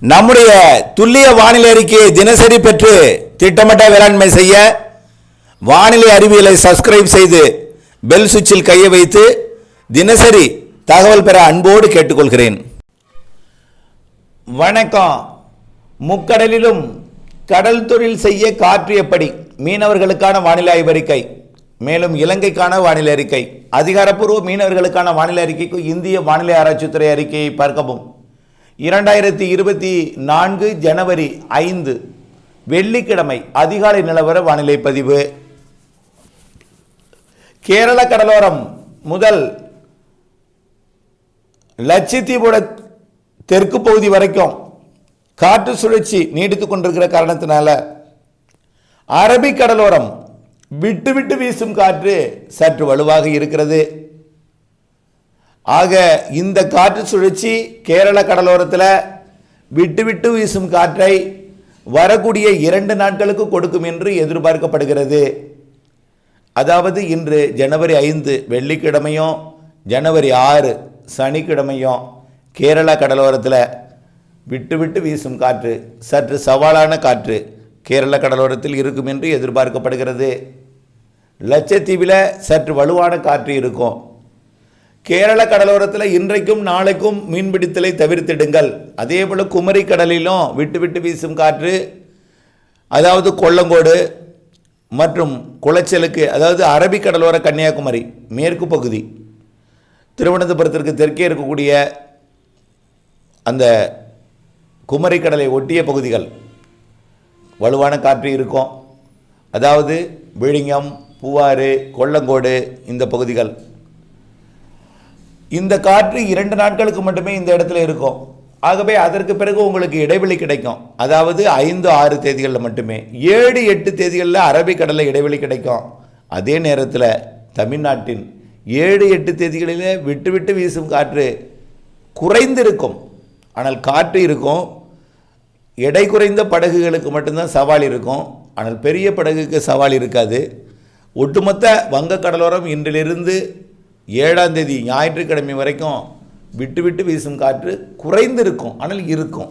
நம்முடைய துல்லிய வானிலை அறிக்கையை தினசரி பெற்று திட்டமிட்ட வேளாண்மை செய்ய வானிலை அறிவியலை சப்ஸ்கிரைப் செய்து பெல் சுவிட்சில் கையை வைத்து தினசரி தகவல் பெற அன்போடு கேட்டுக்கொள்கிறேன். வணக்கம். முக்கடலிலும் கடல் தொழில் செய்ய காற்றியபடி மீனவர்களுக்கான வானிலை ஆய்வறிக்கை மேலும் இலங்கைக்கான வானிலை அறிக்கை. அதிகாரப்பூர்வ மீனவர்களுக்கான வானிலை அறிக்கைக்கு இந்திய வானிலை ஆராய்ச்சித்துறை அறிக்கையை பார்க்கவும். இரண்டாயிரத்தி இருபத்தி நான்கு ஜனவரி ஐந்து வெள்ளிக்கிழமை அதிகாலை நிலவர வானிலை பதிவு. கேரள கடலோரம் முதல் லட்சத்தீவோட தெற்கு பகுதி வரைக்கும் காற்று சுழற்சி நீடித்துக் கொண்டிருக்கிற காரணத்தினால அரபிக் கடலோரம் விட்டு விட்டு வீசும் காற்று சற்று வலுவாக இருக்கிறது. ஆக இந்த காற்று சுழற்சி கேரள கடலோரத்தில் விட்டு விட்டு வீசும் காற்றை வரக்கூடிய இரண்டு நாட்களுக்கு கொடுக்கும் என்று எதிர்பார்க்கப்படுகிறது. அதாவது இன்று ஜனவரி ஐந்து வெள்ளிக்கிழமையும் ஜனவரி ஆறு சனிக்கிழமையும் கேரளா கடலோரத்தில் விட்டு விட்டு வீசும் காற்று சற்று சவாலான காற்று கேரள கடலோரத்தில் இருக்கும் என்று எதிர்பார்க்கப்படுகிறது. லட்சத்தீவில் சற்று வலுவான காற்று இருக்கும். கேரள கடலோரத்தில் இன்றைக்கும் நாளைக்கும் மீன்பிடித்தலை தவிர்த்திடுங்கள். அதே போல் குமரி கடலிலும் விட்டு விட்டு வீசும் காற்று அதாவது கொல்லங்கோடு மற்றும் குளச்சலுக்கு அதாவது அரபிக் கடலோர கன்னியாகுமரி மேற்கு பகுதி திருவனந்தபுரத்திற்கு தெற்கே இருக்கக்கூடிய அந்த குமரி கடலை ஒட்டிய பகுதிகள் வலுவான காற்று இருக்கும். அதாவது விழிங்கம் பூவாறு கொல்லங்கோடு இந்த பகுதிகள் இந்த காற்று இரண்டு நாட்களுக்கு மட்டுமே இந்த இடத்துல இருக்கும். ஆகவே அதற்கு பிறகு உங்களுக்கு இடைவெளி கிடைக்கும். அதாவது ஐந்து ஆறு தேதிகளில் மட்டுமே. ஏழு எட்டு தேதிகளில் அரபிக்கடலில் இடைவெளி கிடைக்கும். அதே நேரத்தில் தமிழ்நாட்டின் ஏழு எட்டு தேதிகளிலே விட்டு விட்டு வீசும் காற்று குறைந்திருக்கும். ஆனால் காற்று இருக்கும். எடை குறைந்த படகுகளுக்கு மட்டும்தான் சவால் இருக்கும். ஆனால் பெரிய படகுக்கு சவால் இருக்காது. ஒட்டுமொத்த வங்க கடலோரம் இன்றிலிருந்து ஏழாம் தேதி ஞாயிற்றுக்கிழமை வரைக்கும் விட்டு விட்டு வீசும் காற்று குறைந்திருக்கும் ஆனால் இருக்கும்.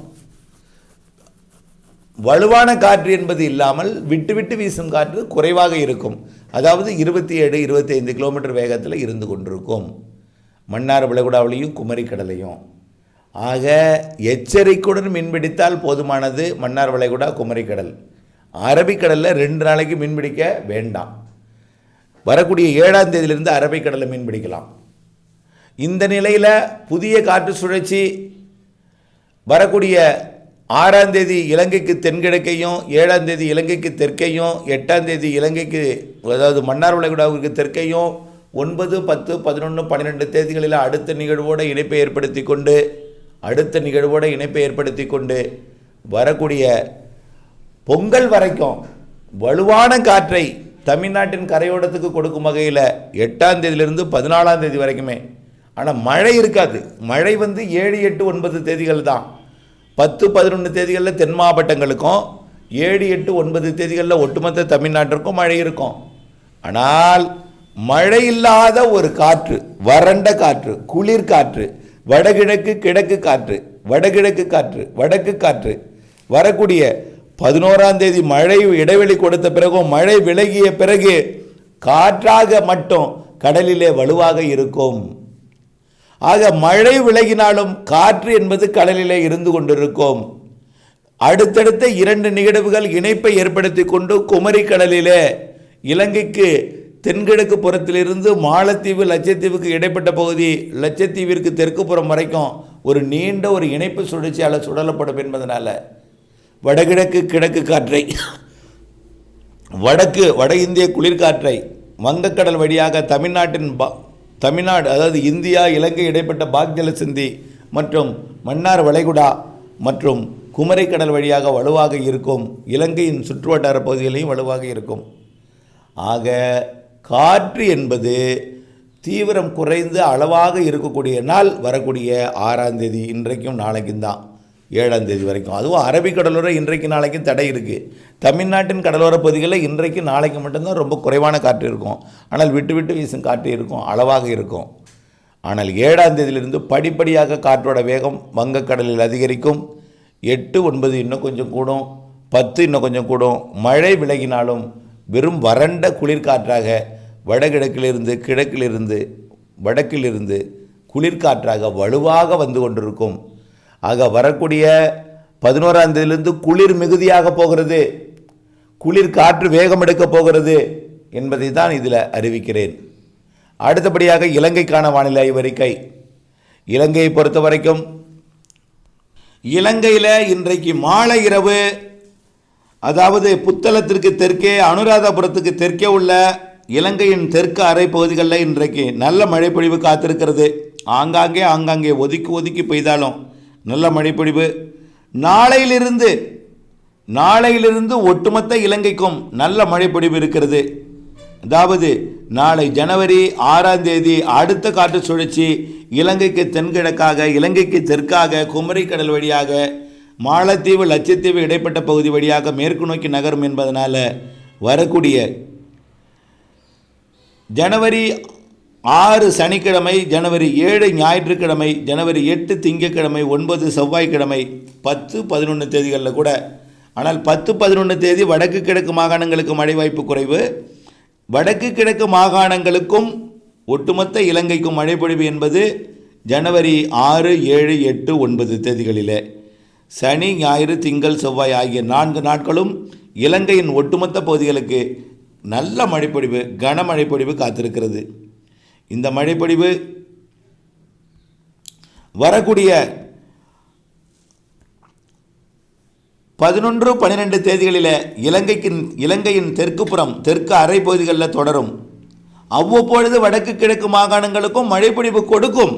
வலுவான காற்று என்பது இல்லாமல் விட்டு விட்டு வீசும் காற்று குறைவாக இருக்கும். அதாவது இருபத்தி ஏழு இருபத்தி ஐந்து கிலோமீட்டர் வேகத்தில் இருந்து கொண்டிருக்கும். மன்னார் விளகுடாவிலையும் குமரி கடலையும் ஆக எச்சரிக்கையுடன் மீன்பிடித்தால் போதுமானது மன்னார் வளைகுடா குமரிக்கடல். அரபிக்கடலில் ரெண்டு நாளைக்கு மீன்பிடிக்க வேண்டாம். வரக்கூடிய ஏழாம் தேதியிலிருந்து அரபிக்கடலில் மீன் பிடிக்கலாம். இந்த நிலையில் புதிய காற்று சுழற்சி வரக்கூடிய ஆறாம் தேதி இலங்கைக்கு தென்கிழக்கையும் ஏழாம் தேதி இலங்கைக்கு தெற்கையும் எட்டாம் தேதி இலங்கைக்கு அதாவது மன்னார் வளைகுடாவிற்கு தெற்கையும் ஒன்பது பத்து பதினொன்று பன்னிரெண்டு தேதிகளில் அடுத்த நிகழ்வோடு இணைப்பை ஏற்படுத்தி கொண்டு அடுத்த நிகழ்வோடு இணைப்பை ஏற்படுத்தி கொண்டு வரக்கூடிய பொங்கல் வரைக்கும் வலுவான காற்றை தமிழ்நாட்டின் கரையோடத்துக்கு கொடுக்கும் வகையில் எட்டாம் தேதியிலிருந்து பதினாலாம் தேதி வரைக்குமே. ஆனால் மழை இருக்காது. மழை வந்து ஏழு எட்டு ஒன்பது தேதிகள் தான். பத்து பதினொன்று தேதிகளில் தென் மாவட்டங்களுக்கும் ஏழு எட்டு ஒன்பது தேதிகளில் ஒட்டுமொத்த தமிழ்நாட்டிற்கும் மழை இருக்கும். ஆனால் மழை இல்லாத ஒரு காற்று வறண்ட காற்று குளிர் காற்று வடகிழக்கு கிழக்கு காற்று வடகிழக்கு காற்று வடக்கு காற்று வரக்கூடிய பதினோராம் தேதி மழை இடைவெளி கொடுத்த பிறகும் மழை விலகிய பிறகு காற்றாக மட்டும் கடலிலே வலுவாக இருக்கும். ஆக மழை விலகினாலும் காற்று என்பது கடலிலே இருந்து கொண்டிருக்கும். அடுத்தடுத்த இரண்டு நிகழ்வுகள் இணைப்பை ஏற்படுத்தி கொண்டு குமரி கடலிலே இலங்கைக்கு தென்கிழக்கு புறத்திலிருந்து மாலத்தீவு லட்சத்தீவுக்கு இடைப்பட்ட பகுதி லட்சத்தீவிற்கு தெற்கு புறம் வரைக்கும் ஒரு நீண்ட ஒரு இணைப்பு சுழற்சியால் சுடலப்படும் என்பதனால் வடகிழக்கு கிழக்கு காற்றை வடக்கு வட இந்திய குளிர்காற்றை வங்கக்கடல் வழியாக தமிழ்நாட்டின் பா தமிழ்நாடு அதாவது இந்தியா இலங்கை இடைப்பட்ட பாக் ஜலசந்தி மற்றும் மன்னார் வளைகுடா மற்றும் குமரிக்கடல் வழியாக வலுவாக இருக்கும் இலங்கையின் சுற்றுவட்டார பகுதிகளையும் வலுவாக இருக்கும். ஆக காற்று என்பது தீவிரம் குறைந்து அளவாக இருக்கக்கூடிய நாள் வரக்கூடிய ஆறாம் தேதி இன்றைக்கும் நாளைக்கும் தான் ஏழாம் தேதி வரைக்கும். அதுவும் அரபிக்கடலோர இன்றைக்கு நாளைக்கும் தடை இருக்குது தமிழ்நாட்டின் கடலோர பகுதிகளில் இன்றைக்கு நாளைக்கு மட்டும்தான் ரொம்ப குறைவான காற்று இருக்கும். ஆனால் விட்டு விட்டு வீசும் காற்று இருக்கும் அளவாக இருக்கும். ஆனால் ஏழாம் தேதியிலிருந்து படிப்படியாக காற்றோட வேகம் வங்கக்கடலில் அதிகரிக்கும். எட்டு ஒன்பது இன்னும் கொஞ்சம் கூடும். பத்து இன்னும் கொஞ்சம் கூடும். மழை விலகினாலும் வெறும் வறண்ட குளிர்காற்றாக வடகிழக்கிலிருந்து கிழக்கிலிருந்து வடக்கிலிருந்து குளிர்காற்றாக வலுவாக வந்து கொண்டிருக்கும். ஆக வரக்கூடிய பதினோராம் தேதியிலிருந்து குளிர் மிகுதியாக போகிறது. குளிர் காற்று வேகம் எடுக்கப் போகிறது என்பதை தான் இதில் அறிவிக்கிறேன். அடுத்தபடியாக இலங்கைக்கான வானிலை ஆய்வறிக்கை இலங்கையை பொறுத்த வரைக்கும் இலங்கையில் இன்றைக்கு மாலை இரவு அதாவது புத்தளத்திற்கு தெற்கே அனுராதபுரத்துக்கு தெற்கே உள்ள இலங்கையின் தெற்கு அரை பகுதிகளில் இன்றைக்கு நல்ல மழைப்பொழிவு காத்திருக்கிறது. ஆங்காங்கே ஆங்காங்கே ஒதுக்கி ஒதுக்கி பெய்தாலும் நல்ல மழைப்பொழிவு நாளையிலிருந்து நாளையிலிருந்து ஒட்டுமொத்த இலங்கைக்கும் நல்ல மழைப்பொழிவு இருக்கிறது. அதாவது நாளை ஜனவரி ஆறாம் தேதி அடுத்த காற்று சுழற்சி இலங்கைக்கு தென்கிழக்காக இலங்கைக்கு தெற்காக குமரி கடல் வழியாக மாலத்தீவு லட்சத்தீவு இடைப்பட்ட பகுதி வழியாக மேற்கு நோக்கி நகரும் என்பதனால் வரக்கூடிய ஜனவரி ஆறு சனிக்கிழமை ஜனவரி ஏழு ஞாயிற்றுக்கிழமை ஜனவரி எட்டு திங்கட்கிழமை ஒன்பது செவ்வாய்க்கிழமை பத்து பதினொன்று தேதிகளில் கூட. ஆனால் பத்து பதினொன்று தேதி வடக்கு கிழக்கு மாகாணங்களுக்கு மழை வாய்ப்பு குறைவு. வடக்கு கிழக்கு மாகாணங்களுக்கும் ஒட்டுமொத்த இலங்கைக்கும் மழை பொழிவு என்பது ஜனவரி ஆறு ஏழு எட்டு ஒன்பது தேதிகளிலே. சனி ஞாயிறு திங்கள் செவ்வாய் ஆகிய நான்கு நாட்களும் இலங்கையின் ஒட்டுமொத்த பகுதிகளுக்கு நல்ல மழைப்பொழிவு கனமழைப்பொழிவு காத்திருக்கிறது. இந்த மழைப்பொழிவு வரக்கூடிய பதினொன்று பன்னிரெண்டு தேதிகளில் இலங்கைக்கு இலங்கையின் தெற்கு புறம் தெற்கு அரை பகுதிகளில் தொடரும். அவ்வப்பொழுது வடக்கு கிழக்கு மாகாணங்களுக்கும் மழைப்பொழிவு கொடுக்கும்.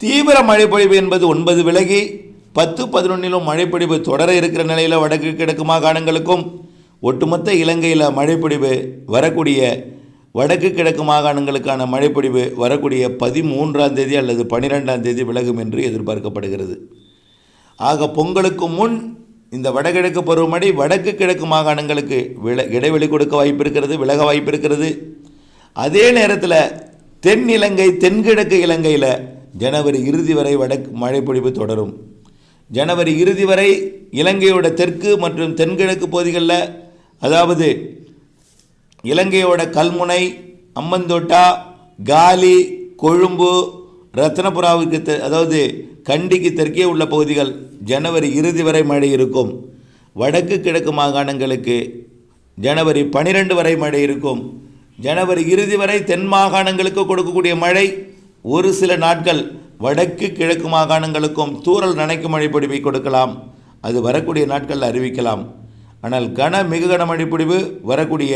தீவிர மழைப்பொழிவு என்பது ஒன்பது விலகி பத்து பதினொன்றிலும் மழைப்பொழிவு தொடர இருக்கிற நிலையில் வடக்கு கிழக்கு மாகாணங்களுக்கும் ஒட்டுமொத்த இலங்கையில் மழைப்பொழிவு வரக்கூடிய வடக்கு கிழக்கு மாகாணங்களுக்கான மழைப்பொழிவு வரக்கூடிய பதிமூன்றாம் தேதி அல்லது பனிரெண்டாம் தேதி விலகும் என்று எதிர்பார்க்கப்படுகிறது. ஆக பொங்கலுக்கு முன் இந்த வடகிழக்கு பருவமழை வடக்கு கிழக்கு மாகாணங்களுக்கு வில இடைவெளி கொடுக்க வாய்ப்பு இருக்கிறது விலக வாய்ப்பு இருக்கிறது அதே நேரத்தில் தென் இலங்கை தென்கிழக்கு இலங்கையில் ஜனவரி இறுதி வரை வடக்கு மழைப்பொழிவு தொடரும். ஜனவரி இறுதி வரை இலங்கையோட தெற்கு மற்றும் தென்கிழக்கு பகுதிகளில் அதாவது இலங்கையோட கல்முனை அம்மந்தோட்டா காலி கொழும்பு ரத்னபுராவுக்கு தெ அதாவது கண்டிக்கு தெற்கே உள்ள பகுதிகள் ஜனவரி இறுதி வரை மழை இருக்கும். வடக்கு கிழக்கு மாகாணங்களுக்கு ஜனவரி பனிரெண்டு வரை மழை இருக்கும். ஜனவரி இறுதி வரை தென் மாகாணங்களுக்கு கொடுக்கக்கூடிய மழை ஒரு சில நாட்கள் வடக்கு கிழக்கு மாகாணங்களுக்கும் தூறல் நனைக்கும் மழைப்பொடிவை கொடுக்கலாம். அது வரக்கூடிய நாட்களில் அறிவிக்கலாம். ஆனால் கன மிக கன மழைப்பொடிவு வரக்கூடிய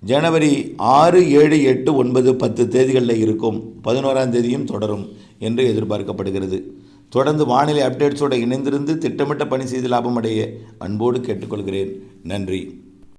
ஜனவரி ஆறு ஏழு எட்டு ஒன்பது பத்து தேதிகளில் இருக்கும். பதினோராம் தேதியும் தொடரும் என்று எதிர்பார்க்கப்படுகிறது. தொடர்ந்து வானிலை அப்டேட்ஸோடு இணைந்திருந்து திட்டமிட்ட பணி செய்து லாபம் அடைய அன்போடு கேட்டுக்கொள்கிறேன். நன்றி.